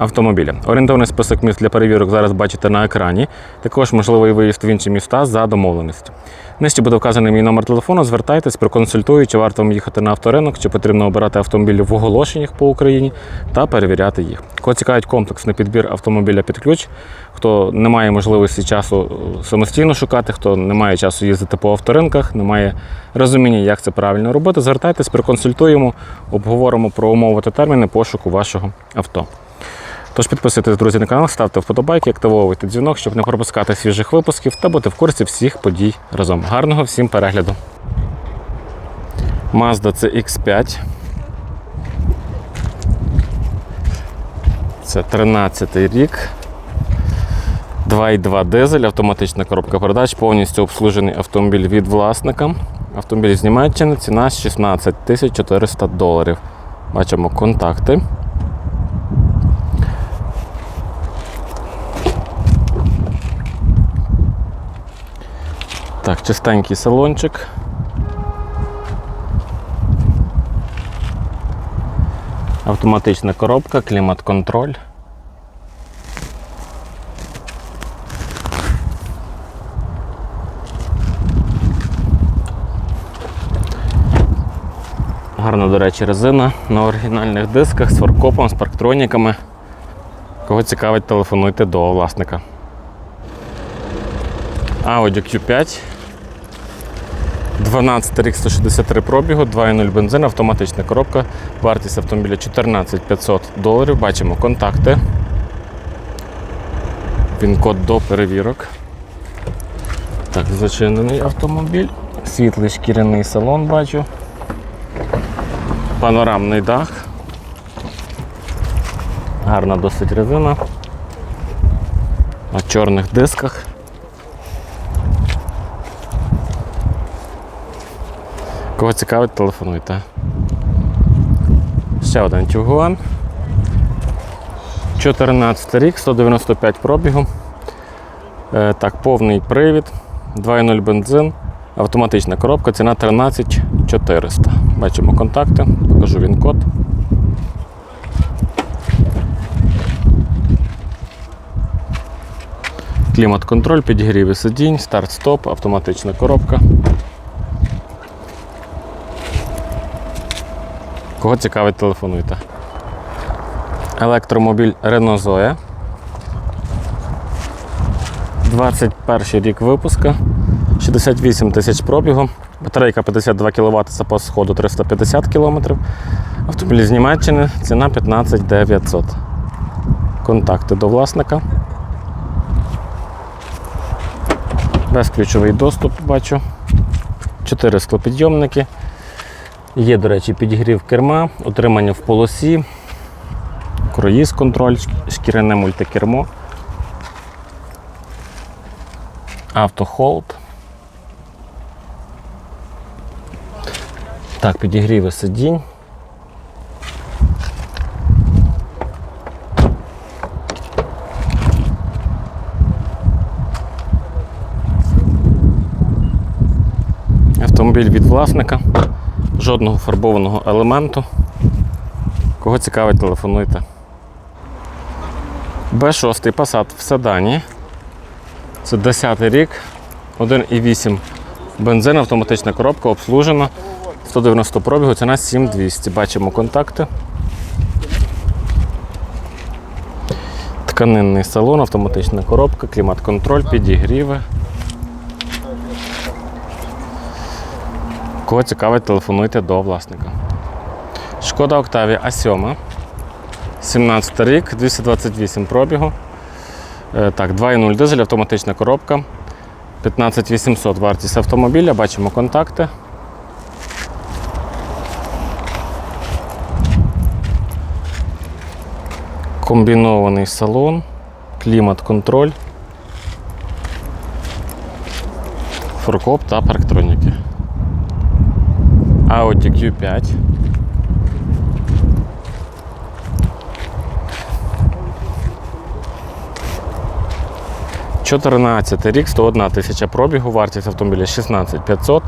автомобіля. Орієнтовний список міст для перевірок зараз бачите на екрані. Також можливий виїзд в інші міста за домовленістю. Нижче буде вказаний мій номер телефону. Звертайтесь, проконсультую, чи варто вам їхати на авторинок, чи потрібно обирати автомобілі в оголошеннях по Україні та перевіряти їх. Кого цікавить комплексний підбір автомобіля під ключ, хто не має можливості часу е, самостійно шукати, хто не має часу їздити по авторинках, не має розуміння, як це правильно робити, звертайтесь, проконсультуємо, обговоримо про умови та терміни пошуку вашого авто. Тож підписуйтесь, друзі, на канал, ставте вподобайки, активовуйте дзвінок, щоб не пропускати свіжих випусків та бути в курсі всіх подій разом. Гарного всім перегляду. Mazda CX5. Це 13 рік. 2,2 дизель, автоматична коробка передач, повністю обслужений автомобіль від власника. Автомобіль з Німеччини, ціна 16 400 доларів. Бачимо контакти. Так, чистенький салончик. Автоматична коробка, клімат-контроль. Гарна, до речі, резина на оригінальних дисках з фаркопом, з парктроніками. Кого цікавить, телефонуйте до власника. Audi Q5. 12 рік 163 пробігу, 2.0 бензин, автоматична коробка. Вартість автомобіля 14 500 доларів. Бачимо контакти. Він-код до перевірок. Так, зачинений автомобіль. Світлий шкіряний салон бачу. Панорамний дах. Гарна досить резина. На чорних дисках. Кого цікавить, телефонуйте. Ще один тюгуан. 14 рік, 195 пробігу. Е, так, повний привід, 2.0 бензин, автоматична коробка, ціна 13 400. Бачимо контакти, покажу він код. Клімат-контроль, підігріви сидінь, старт-стоп, автоматична коробка. Кого цікавить, телефонуйте. Електромобіль Renault Zoe. 21 рік випуска. 68 тисяч пробігу. Батарейка 52 кВт, запас ходу 350 км. Автомобіль з Німеччини, ціна 15 900. Контакти до власника. Безключовий доступ бачу. 4 склопідйомники. Є, до речі, підігрів керма, утримання в полосі, круїз контроль, шкіряне мультикермо, автохолд. Так, підігріви сидінь. Автомобіль від власника жодного фарбованого елементу. Кого цікавить, телефонуйте. Б6 Passat в седані. Це 10 й рік, 1,8 бензин, автоматична коробка, обслужена. 190 пробігу, ціна 7200. Бачимо контакти. Тканинний салон, автоматична коробка, клімат-контроль, підігріви. Кого цікавить, телефонуйте до власника. Шкода Октавія А7. 17 рік, 228 пробігу. Е, Так, 2,0 дизель, автоматична коробка. 15800 вартість автомобіля, бачимо контакти. Комбінований салон, клімат-контроль, форкоп та парктроніки. Audi Q5. Чотирнадцятий рік, 101 тисяча пробігу, вартість автомобіля 16 500,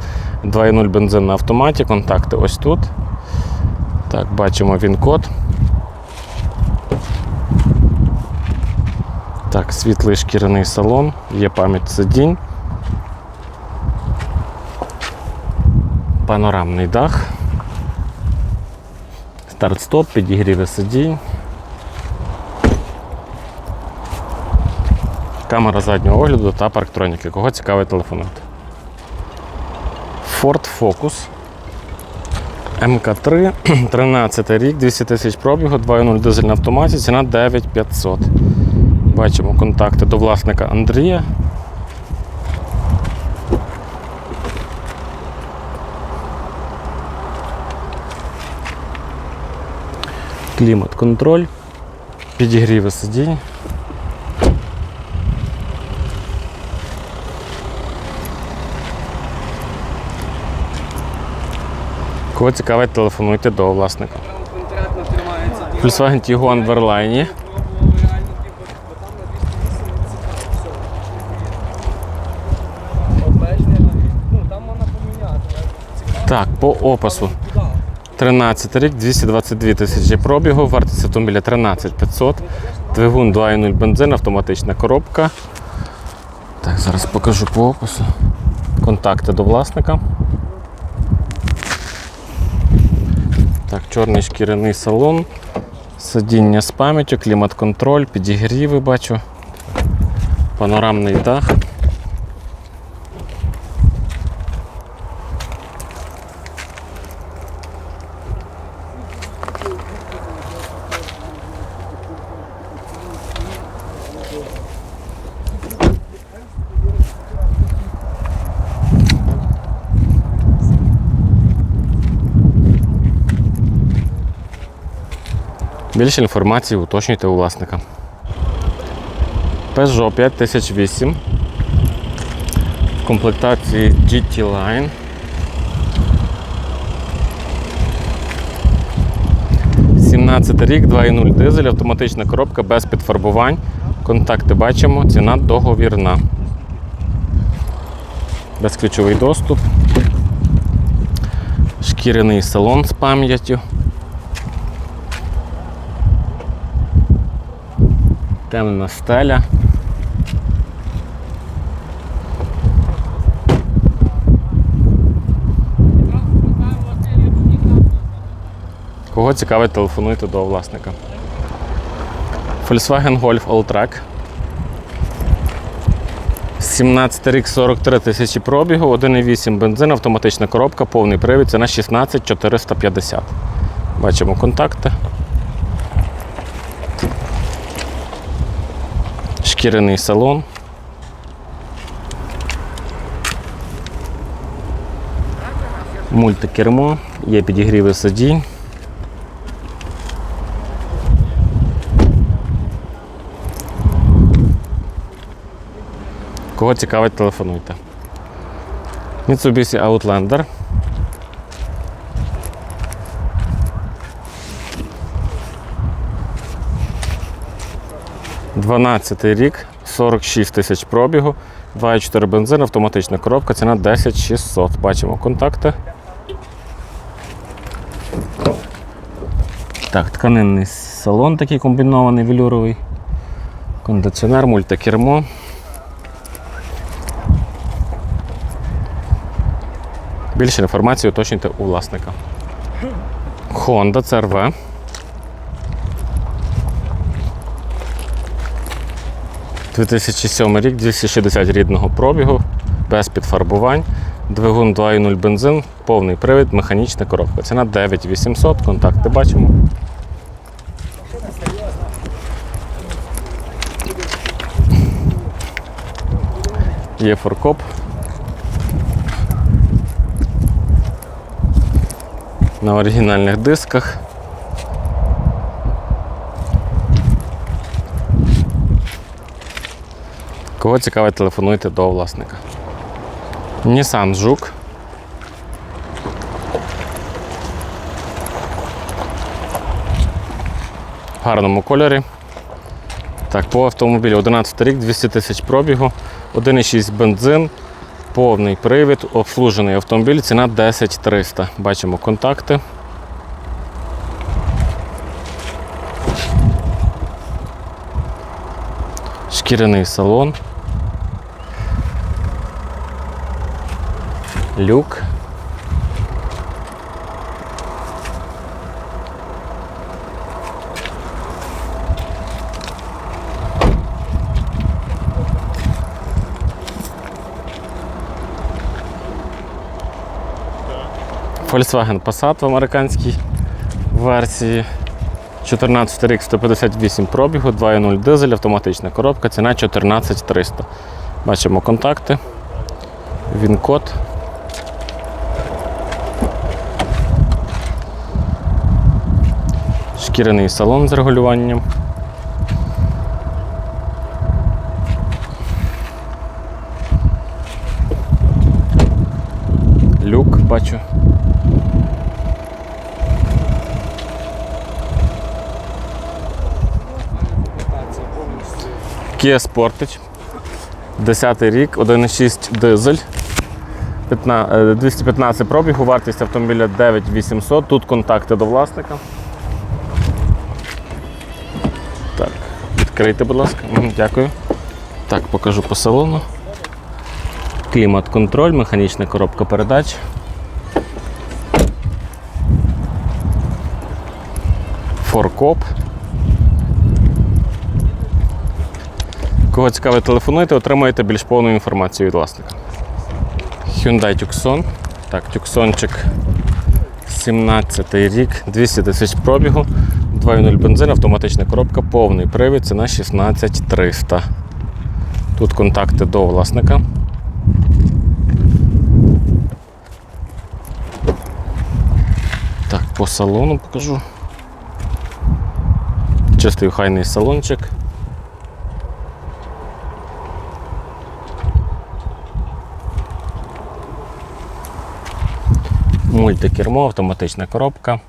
2.0 бензин на автоматі, контакти ось тут. Так, бачимо він код. Так, світлий шкіряний салон, є пам'ять сидінь. Панорамний дах. Старт-стоп, підігріви сидінь. Камера заднього огляду та парктроніки. Кого цікавить телефонувати? Ford Focus. МК3, 13 рік, 200 тисяч пробігу, 2.0 дизель на автоматі, ціна 9500. Бачимо контакти до власника Андрія. Клімат-контроль, підігріви сидінь. Кого цікавить, телефонуйте до власника. Volkswagen Tiguan в Ерлайні. Пробував реально, бо там на 280 все. Обмеження. Там можна поміняти. Так, по опису. Куди? 13 рік, 222 тисячі пробігу, вартість автомобіля 13 500, двигун 2.0 бензин, автоматична коробка. Так, зараз покажу по опису. Контакти до власника. Так, чорний шкіряний салон, сидіння з пам'яттю, клімат-контроль, підігріви бачу, панорамний дах. Більше інформації уточнюйте у власника. Peugeot 5008 в комплектації GT Line. Рік, 2.0 дизель, автоматична коробка без підфарбувань. Контакти бачимо, ціна договірна. Безключовий доступ. Шкіряний салон з пам'яттю. Темна стеля. Кого цікавить, телефонуйте до власника. Volkswagen Golf Alltrack. 17 рік 43 тисячі пробігу, 1,8 бензин, автоматична коробка, повний привід, ціна 16 450. Бачимо контакти. Шкіряний салон. Мультикермо, є підігріви сидінь. Кого цікавить, телефонуйте. Mitsubishi Outlander. Дванадцятий рік, 46 тисяч пробігу, 2,4 бензин, автоматична коробка, ціна 10 600. Бачимо контакти. Так, тканинний салон такий комбінований велюровий. Кондиціонер, мультикермо. Більше інформації уточнюйте у власника. Honda CRV. – 2007 рік, 260 рідного пробігу, без підфарбувань, двигун 2.0 бензин, повний привід, механічна коробка. Ціна 9800, контакти бачимо. Є форкоп. На оригінальних дисках. Кого цікавить, телефонуйте до власника. Nissan Жук. В гарному кольорі. Так, По автомобілю 11 рік, 200 тисяч пробігу, 1,6 бензин, повний привід, обслужений автомобіль, ціна 10 300. Бачимо контакти. Шкіряний салон. Люк. Volkswagen Passat в американській версії. 14 рік 158 пробігу, 2.0 дизель, автоматична коробка, ціна 14 300. Бачимо контакти. Він Шкіряний салон з регулюванням. Люк бачу. Kia Sportage. 10 рік, 1,6 дизель. 15 е, 215 пробігу, вартість автомобіля 9800. Тут контакти до власника. Відкрийте, будь ласка. Дякую. Так, покажу по салону. Клімат-контроль, механічна коробка передач. Форкоп. Кого цікавить, телефонуйте, отримаєте більш повну інформацію від власника. Hyundai Tucson. Так, Tucsonчик 17 рік, 200 тисяч пробігу, 2.0 бензин, автоматична коробка, повний привід, ціна 16 300. Тут контакти до власника. Так, по салону покажу. Чистий хайний салончик. Мультикермо, автоматична коробка.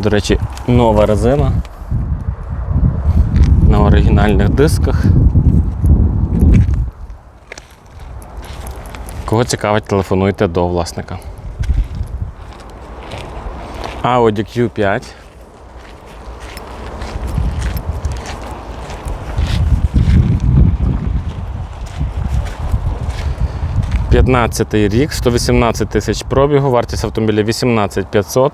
До речі, нова резина на оригінальних дисках. Кого цікавить, телефонуйте до власника. Audi Q5. П'ятнадцятий рік, 118 тисяч пробігу, вартість автомобіля 18 500,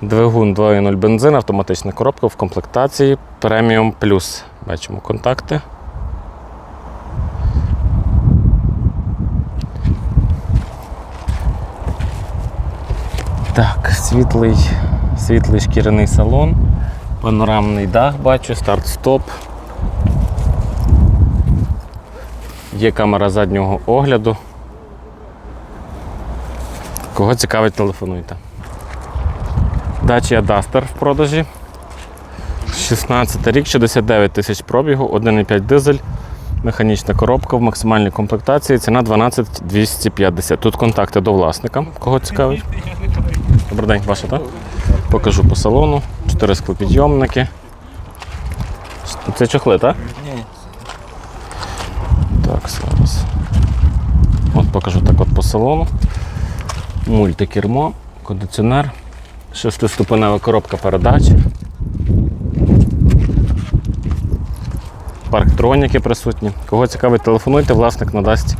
двигун 2.0 бензин, автоматична коробка в комплектації Premium Plus. Бачимо контакти. Так, світлий, світлий шкіряний салон, панорамний дах бачу, старт-стоп. Є камера заднього огляду. Кого цікавить, телефонуйте. Dacia Duster в продажі. 16 рік, 69 тисяч пробігу, 1,5 дизель, механічна коробка в максимальній комплектації, ціна 12 250. Тут контакти до власника. Кого цікавить? Добрий день, ваша, так? Покажу по салону. Чотири склопідйомники. Це чохли, так? Ні. Так, зараз. От покажу так от по салону. Мультикермо, кондиціонер, шестиступенева коробка передач. Парктроніки присутні. Кого цікавить, телефонуйте, власник надасть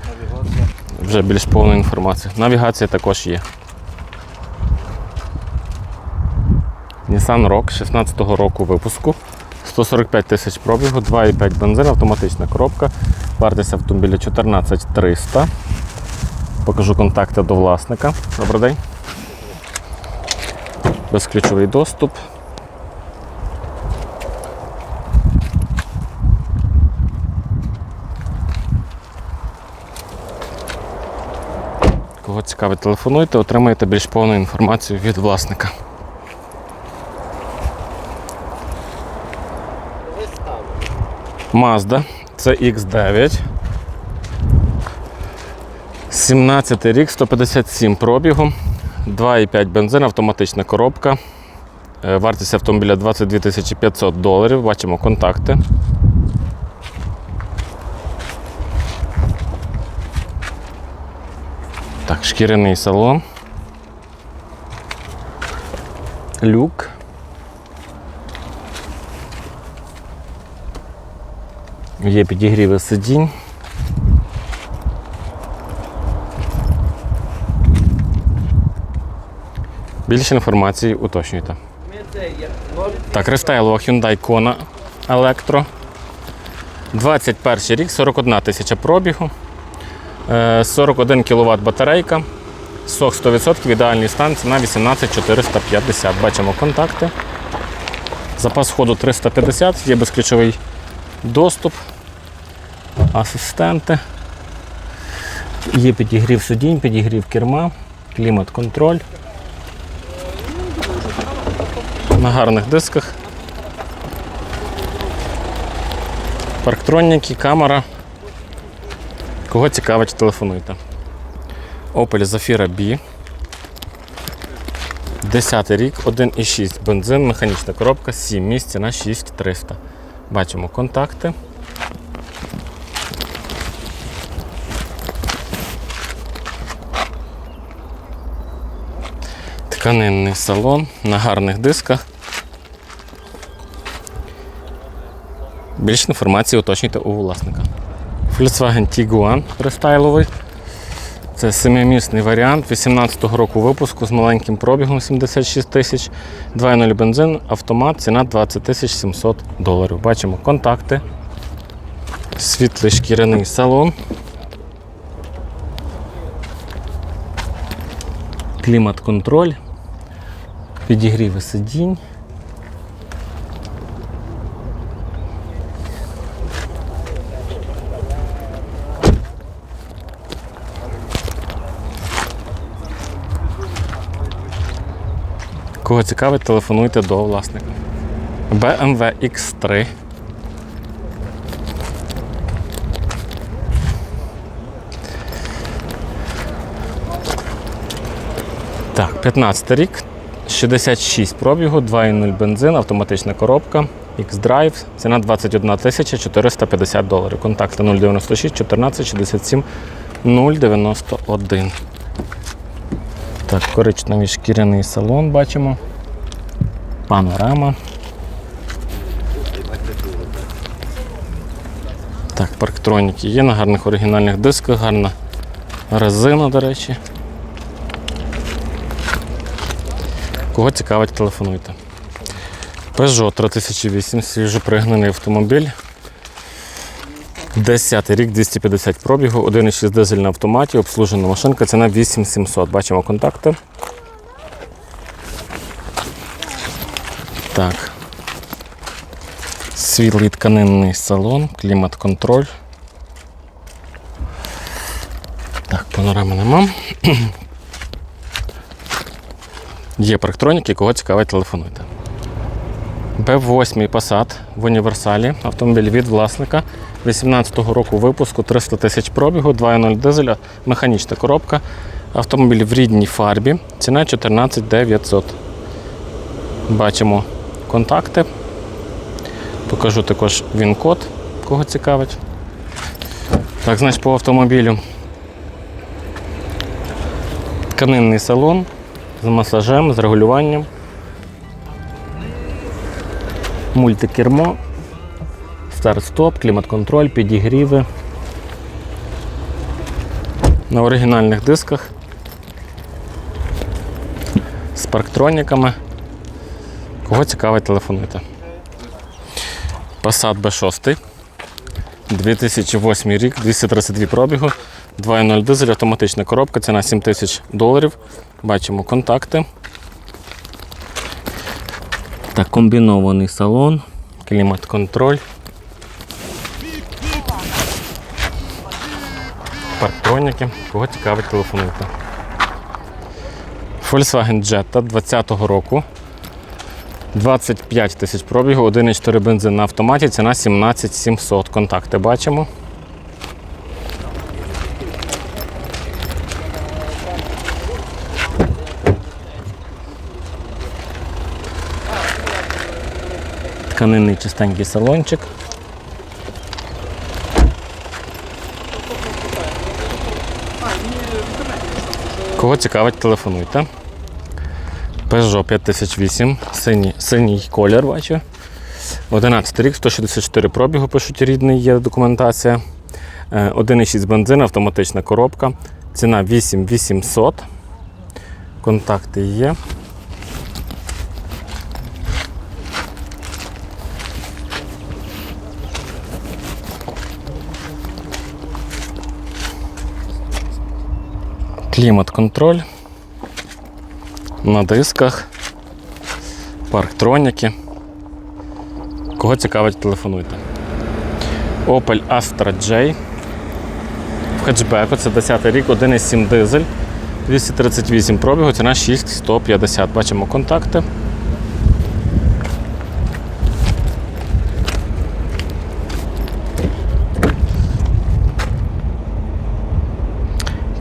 вже більш повну інформацію. Навігація також є. Nissan Rock 16-го року випуску. 145 тисяч пробігу, 2,5 бензин, автоматична коробка. Вартість автомобіля 14 300. Покажу контакти до власника. Добрий день. Безключовий доступ. Кого цікавить, телефонуйте, отримаєте більш повну інформацію від власника. Mazda CX9. 17 рік, 157 пробігу, 2,5 бензин, автоматична коробка. Е, Вартість автомобіля 22 500 доларів. Бачимо контакти. Так, шкіряний салон. Люк. Є підігріви сидінь. Більше інформації уточнюйте. Так, рестайлова Hyundai Kona Electro. 21 рік, 41 тисяча пробігу. Е, 41 кВт батарейка. Сох 100%, ідеальний стан, ціна 18450. Бачимо контакти. Запас ходу 350, є безключовий доступ, асистенти. Є підігрів сидінь, підігрів керма, клімат-контроль. На гарних дисках. Парктроніки, камера. Кого цікавить, телефонуйте. Opel Zafira B. 10 рік, 1,6 бензин, механічна коробка, 7 місць на 6300. Бачимо контакти. Тканинний салон на гарних дисках. Більше інформації уточнюйте у власника. Volkswagen Tiguan рестайловий. Це семимісний варіант 18-го року випуску з маленьким пробігом 76 тисяч, 2.0 бензин, автомат, ціна 20 тисяч 700 доларів. Бачимо контакти, світлий шкіряний салон, клімат-контроль, підігріви сидінь. Кого цікавить, телефонуйте до власника. BMW X3. Так, 15 рік, 66 пробігу, 2.0 бензин, автоматична коробка, X-Drive, ціна 21 450 доларів. Контакти 096 14 67 091. Так, коричневий шкіряний салон бачимо. Панорама. Так, парктроніки є на гарних оригінальних дисках, гарна резина, до речі. Кого цікавить, телефонуйте. Peugeot 3008, свіжопригнаний автомобіль. 10 рік, 250 пробігу, 1,6 дизель на автоматі, обслужена машинка, ціна 8700. Бачимо контакти. Так. Світлий тканинний салон, клімат-контроль. Так, панорами нема. Є парктроніки, кого цікавить, телефонуйте. Б8 Passat в універсалі. Автомобіль від власника. 18-го року випуску 300 тисяч пробігу, 2.0 дизеля, механічна коробка. Автомобіль в рідній фарбі. Ціна 14 900. Бачимо контакти. Покажу також він-код, кого цікавить. Так, значить, по автомобілю. Тканинний салон з масажем, з регулюванням. Мультикермо, старт-стоп, клімат-контроль, підігріви. На оригінальних дисках з парктроніками. Кого цікавить, телефонуйте. Passat B6. 2008 рік, 232 пробігу, 2.0 дизель, автоматична коробка, ціна 7 тисяч доларів. Бачимо контакти. Так, комбінований салон, клімат-контроль. Парктроніки. Кого цікавить, телефонуйте. Volkswagen Jetta 20-го року. 25 тисяч пробігу, 1,4 бензин на автоматі, ціна 17 700. Контакти бачимо. Тканинний чистенький салончик. Кого цікавить, телефонуйте. Peugeot 5008, синій, синій колір бачу. 11 рік, 164 пробігу, пишуть рідний, є документація. Е, 1,6 бензин, автоматична коробка. Ціна 8800. Контакти є. Клімат-контроль. На дисках. Парктроніки. Кого цікавить, телефонуйте. Opel Astra J. В хетчбеку це 10 рік, 1,7 дизель, 238 пробігу, ціна 6150. Бачимо контакти.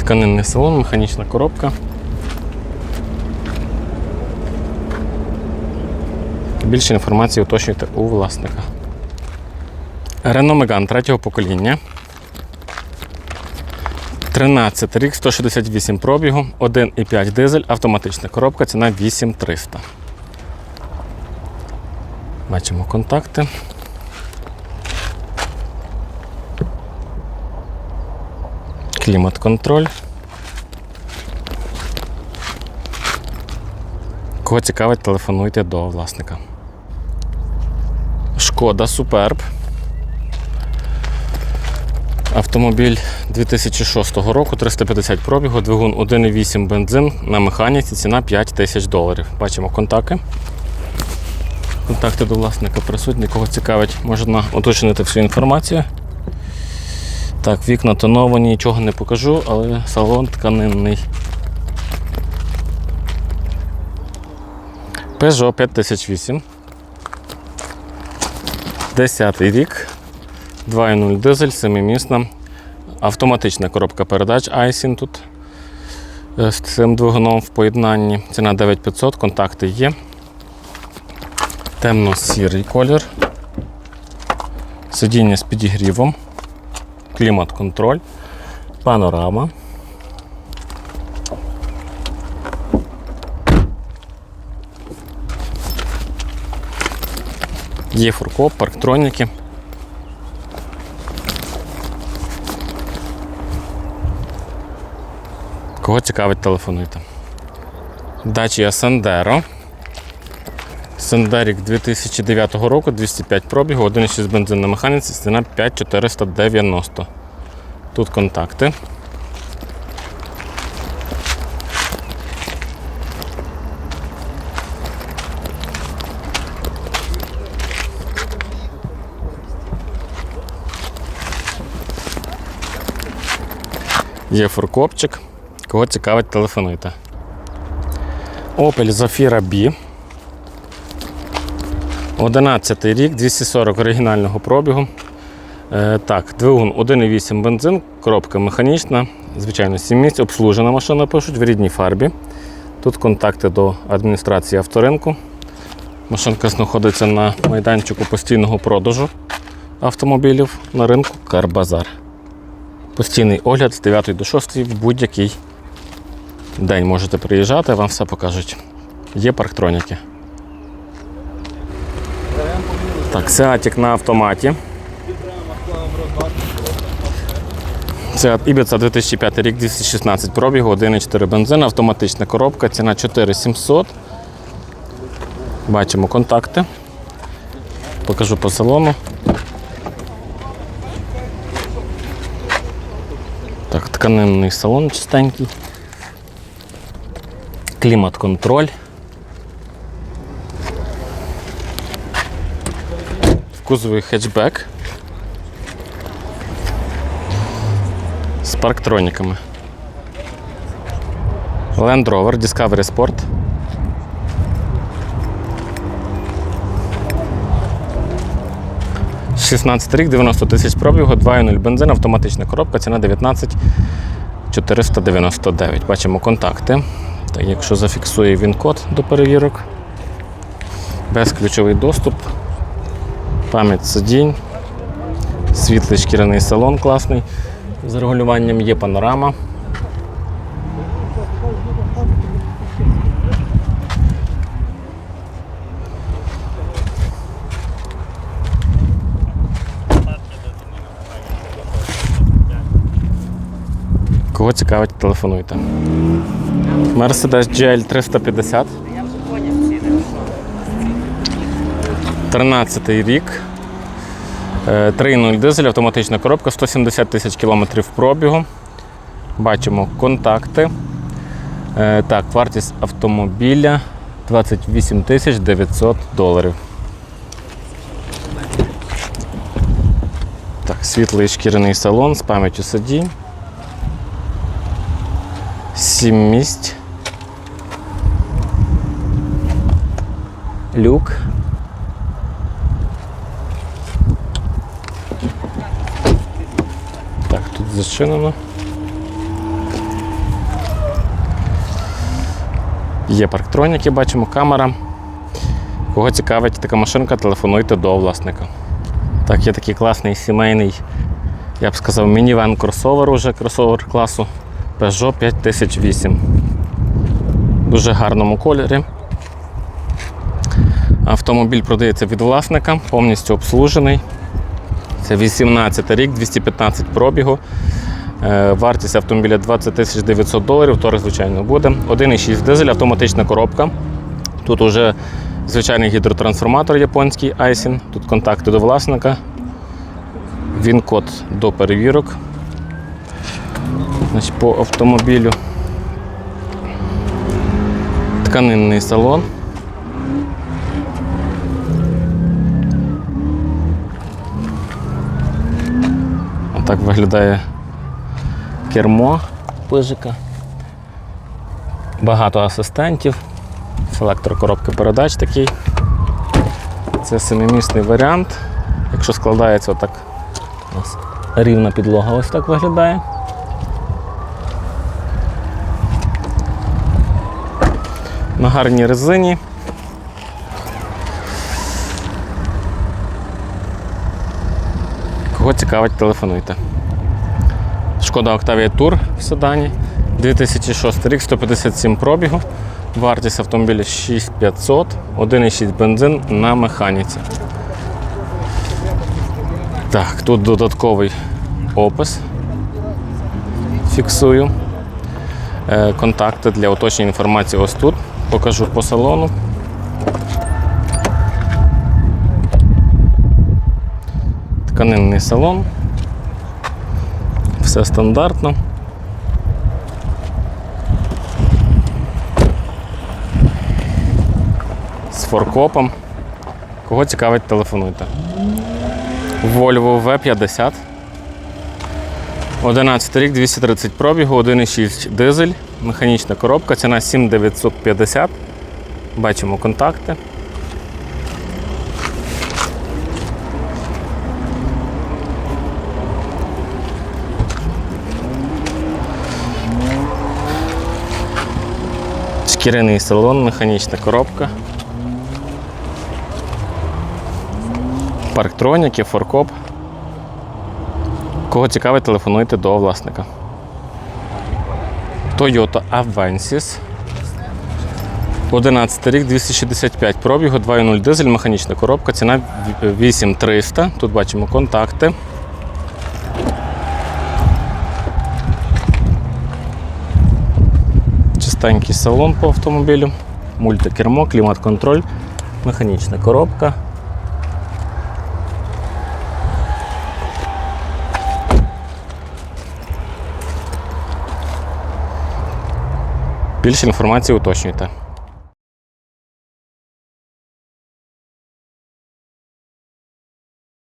Тканинний салон, механічна коробка. Більше інформації уточнюйте у власника. Renault Megane третього покоління. 13 рік, 168 пробігу, 1,5 дизель, автоматична коробка, ціна 8300. Бачимо контакти. Клімат-контроль. Кого цікавить, телефонуйте до власника. Шкода Суперб. Автомобіль 2006 року, 350 пробігу, двигун 1,8 бензин на механіці, ціна 5 тисяч доларів. Бачимо контакти. Контакти до власника присутні, кого цікавить, можна уточнити всю інформацію. Так, вікна тоновані, нічого не покажу, але салон тканинний. Peugeot 5008. 10 рік. 2.0 дизель, 7-місна. Автоматична коробка передач Айсін тут е, з цим двигуном в поєднанні. Ціна 9500, контакти є. Темно-сірий колір. Сидіння з підігрівом. Клімат-контроль. Панорама. Є фуркоп, парктроніки. Кого цікавить, телефонуйте. Dacia Sandero. Сандерік 2009 року, 205 пробігу, 1,6 бензин на механіці, ціна 5490. Тут контакти. Є фуркопчик. Кого цікавить, телефонуйте. Opel Zafira B. 11 рік, 240 оригінального пробігу. Е, так, двигун 1,8 бензин, коробка механічна, звичайно, 7 місць, обслужена машина пишуть в рідній фарбі. Тут контакти до адміністрації авторинку. Машинка знаходиться на майданчику постійного продажу автомобілів на ринку Карбазар. Постійний огляд з 9 до 6 в будь-який день можете приїжджати, вам все покажуть. Є парктроніки. Так, Сеатік на автоматі. Це Ібіца 2005 рік, 216 пробігу, 1,4 бензин, автоматична коробка, ціна 4700. Бачимо контакти. Покажу по салону. Так, тканинний салон чистенький. Клімат-контроль. Кузові хетчбек. З парктроніками. Land Rover Discovery Sport. «16 рік, 90 тисяч пробігу, 2.0 бензин, автоматична коробка, ціна 19 499. Бачимо контакти. Так, якщо зафіксує він код до перевірок, безключовий доступ, Пам'ять сидінь. Світлий шкіряний салон класний. З регулюванням є панорама. Кого цікавить, телефонуйте. Mercedes GL 350. 13 рік. Е, 3.0 дизель, автоматична коробка, 170 тисяч кілометрів пробігу. Бачимо контакти. Е, Так, вартість автомобіля 28 тисяч 900 доларів. Так, світлий шкіряний салон з пам'яттю сидінь. Сім місць. Люк. Так, тут зачинено. Є парктроніки, бачимо, камера. Кого цікавить така машинка, телефонуйте до власника. Так, є такий класний сімейний, я б сказав, мінівен кросовер уже кросовер класу Peugeot 5008. В дуже гарному кольорі. Автомобіль продається від власника, повністю обслужений. Це 18 рік, 215 пробігу. Е, Вартість автомобіля 20 тисяч 900 доларів, торг, звичайно, буде. 1,6 дизель, автоматична коробка. Тут уже звичайний гідротрансформатор японський Айсін. Тут контакти до власника. Він код до перевірок. Значить, по автомобілю. Тканинний салон. Отак виглядає кермо пижика. Багато асистентів. Селектор коробки передач такий. Це семимісний варіант. Якщо складається отак, у нас рівна підлога ось так виглядає. На гарній резині. Кого цікавить, телефонуйте. Шкода Octavia Tour в седані. 2006 рік, 157 пробігу. Вартість автомобіля 6500, 1,6 бензин на механіці. Так, тут додатковий опис. Фіксую. Е, Контакти для уточнення інформації ось тут. Покажу по салону. Тканинний салон. Все стандартно. З форкопом. Кого цікавить, телефонуйте. Volvo V50. 11 рік, 230 пробігу, 1,6 дизель, механічна коробка, ціна 7950. Бачимо контакти. Шкіряний салон, механічна коробка. Парктроніки, форкоп. Кого цікавить, телефонуйте до власника. Toyota Avensis. 11 рік, 265 пробігу, 2.0 дизель, механічна коробка, ціна 8300. Тут бачимо контакти. Чистенький салон по автомобілю, мультикермо, клімат-контроль, механічна коробка. Більше інформації уточнюйте.